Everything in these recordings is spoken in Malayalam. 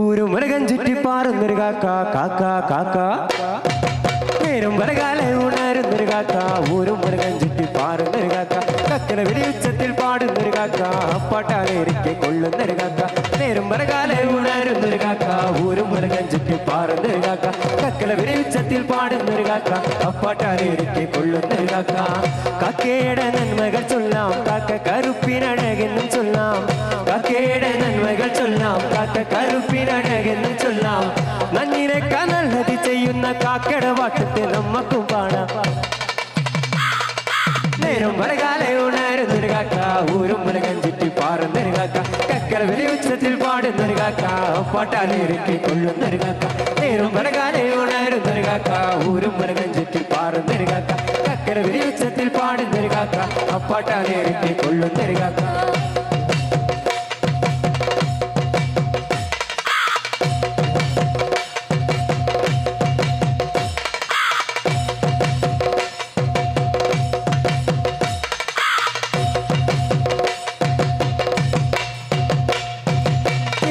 ഒരു മൃഗം ചുറ്റി പാറുന്നൊരു കാക്ക കാക്ക കാക്ക. നേരം വരകാലെ ഉണരുന്നൊരു കാക്ക ഊരും മൃഗം ചുറ്റി കാക്ക. കാക്ക കക്കന പാടുന്ന പാടുന്നൊരു കാക്ക അപ്പാട്ടാലേരിക്കെ കൊള്ളുന്നൊരു കാക്ക. നേരം വരകാലെ ഉണരുന്നൊരു കാക്ക ഊരും മൃഗം ചുറ്റി കാക്ക. കാക്ക കക്കല പാടുന്ന പാടുന്നൊരു കാക്ക അപ്പാട്ടാലേരിക്കെ കൊള്ളുന്നൊരു കാക്ക. കാക്കയുടെ ചൊല്ലാം. കാക്ക കറുപ്പിനഴകെന്നും ചൊല്ലാം നഞ്ഞിനേക്കാ നല്ലത് ചെയ്യുന്ന കാക്കയുടെ വാട്ടത്തെ നമ്മക്കും പാടാം. നേരം വരകാലെ ഉണരുന്നൊരു കാക്ക ഊരും മൃഗം ചുറ്റി പാറുന്നൊരു കാക്ക കക്കര വില ഉച്ചത്തിൽ പാടുന്നൊരു കാക്ക പാട്ടാലേരിക്ക് കൊള്ളുന്നൊരു കാക്ക നേരം വരകാലെ ഉണരുന്നൊരു കാക്ക ഊരും മൃഗം ചുറ്റി പാറുന്നൊരു കാക്ക കക്കര വില ഉച്ചത്തിൽ പാടുന്നൊരു കാക്ക അപ്പാട്ടാലേരിക്ക് കൊള്ളുന്നൊരു കാക്ക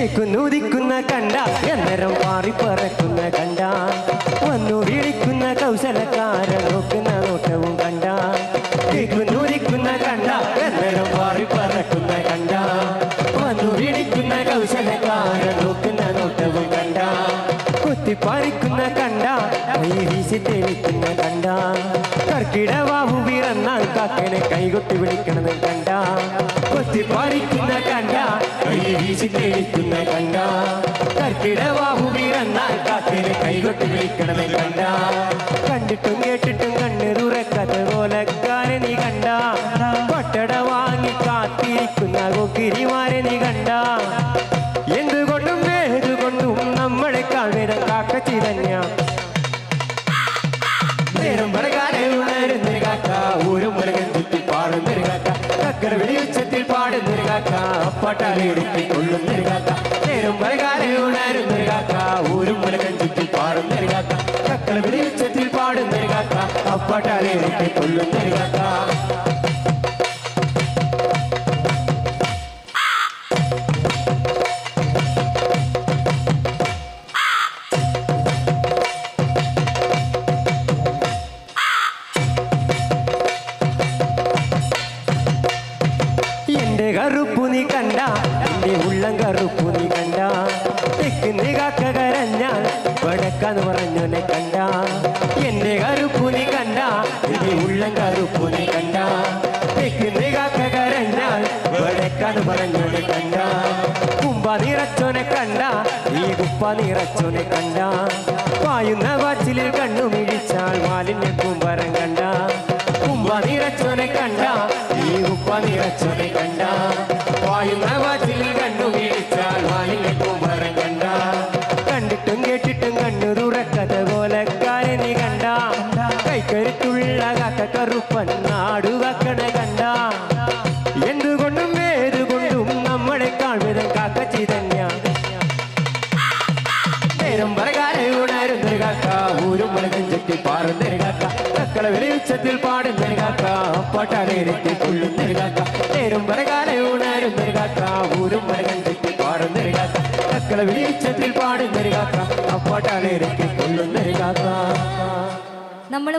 കുന്നൂതിക്കുന്ന കണ്ട. എന്നരം പാറി പറക്കുന്ന കണ്ട. വന്നു വിളിക്കുന്ന കൗശലക്കാരൻ നോക്കുന്ന നോട്ടവും കണ്ട. കുന്നൂതിക്കുന്ന കണ്ട. എന്നരം പാറി പറക്കുന്ന കണ്ട. വന്നു വിളിക്കുന്ന കൗശലക്കാരൻ നോക്കുന്ന നോട്ടവും കണ്ട. കുത്തിപ്പാറിക്കുന്ന കണ്ട. കൈ വീശി തെളിക്കുന്ന കണ്ട. കർക്കിടവാഹു പിറന്നാൽ കാക്കനെ കൈകൊട്ടി വിളിക്കണമെന്ന് കണ്ട. കൊത്തിപ്പാറിക്കുന്ന കണ്ട. കൈ വീശി തെളിക്കുന്ന കാക്കനെ കൈകൊട്ടി വിളിക്കണമെന്ന് കണ്ട. കണ്ടിട്ടും കേട്ടിട്ടും കണ്ണിറുറക്കഥ പോലക്കാരെ നീ കണ്ട. കൊട്ടട വാങ്ങി കാത്തിരിക്കുന്ന കൊക്കിരിമാരെ നീ കണ്ട. എന്തുകൊണ്ടും ഏതുകൊണ്ടും നമ്മളെ കാഴ്വേദം കാക്കച്ചി തന്നെയാ നേരം പറകാലെ ഉണരുന്നൊരു കാക്ക ഒരു മുരുകൻ ചുറ്റി പാടുന്നൊരു കാക്ക. കക്കര വെളിയുച്ചത്തിൽ പാടുന്നൊരു കാക്ക അപ്പാട്ടാലെടുത്തി കൊള്ളുന്നൊരു കാക്ക. നേരം പറകാലെ ഉണരുന്നൊരു கொள்ளும் കാക്ക കരഞ്ഞാൽ വടക്കാന്ന് പറഞ്ഞോനെ കണ്ട. എന്റെ കറുപ്പുനി കണ്ട. എന്റെ ഉള്ളം കറുപ്പുനി കണ്ട. തെക്കിന്റെ കാക്ക കരഞ്ഞാൽ വടക്കാന്ന് പറഞ്ഞോനെ കണ്ട. കുമ്പ നിറച്ചോനെ കണ്ട. ഈ കുപ്പ നിറച്ചോനെ കണ്ട. പായുന്ന വാച്ചിലിൽ കണ്ണു മിഴിച്ചാൽ മാലിന്യ കുമ്പരം കണ്ട. കുമ്പ നിറച്ചോനെ കണ്ട. ഈ കുപ്പ നിറച്ചോനെ കണ്ട. വെളിച്ചത്തിൽ പാടുന്നൊരു കാക്ക പാട്ടാലേരിക്ക് കൊള്ളുന്നൊരു കാക്ക നേരം പറകാലെ ഉണരുന്നൊരു കാക്ക ഊരും ചുറ്റി പാടുന്നൊരു കാക്ക കക്കള വെളിച്ചത്തിൽ പാടുന്നൊരു കാക്ക കൊള്ളുന്നൊരു കാക്ക നമ്മൾ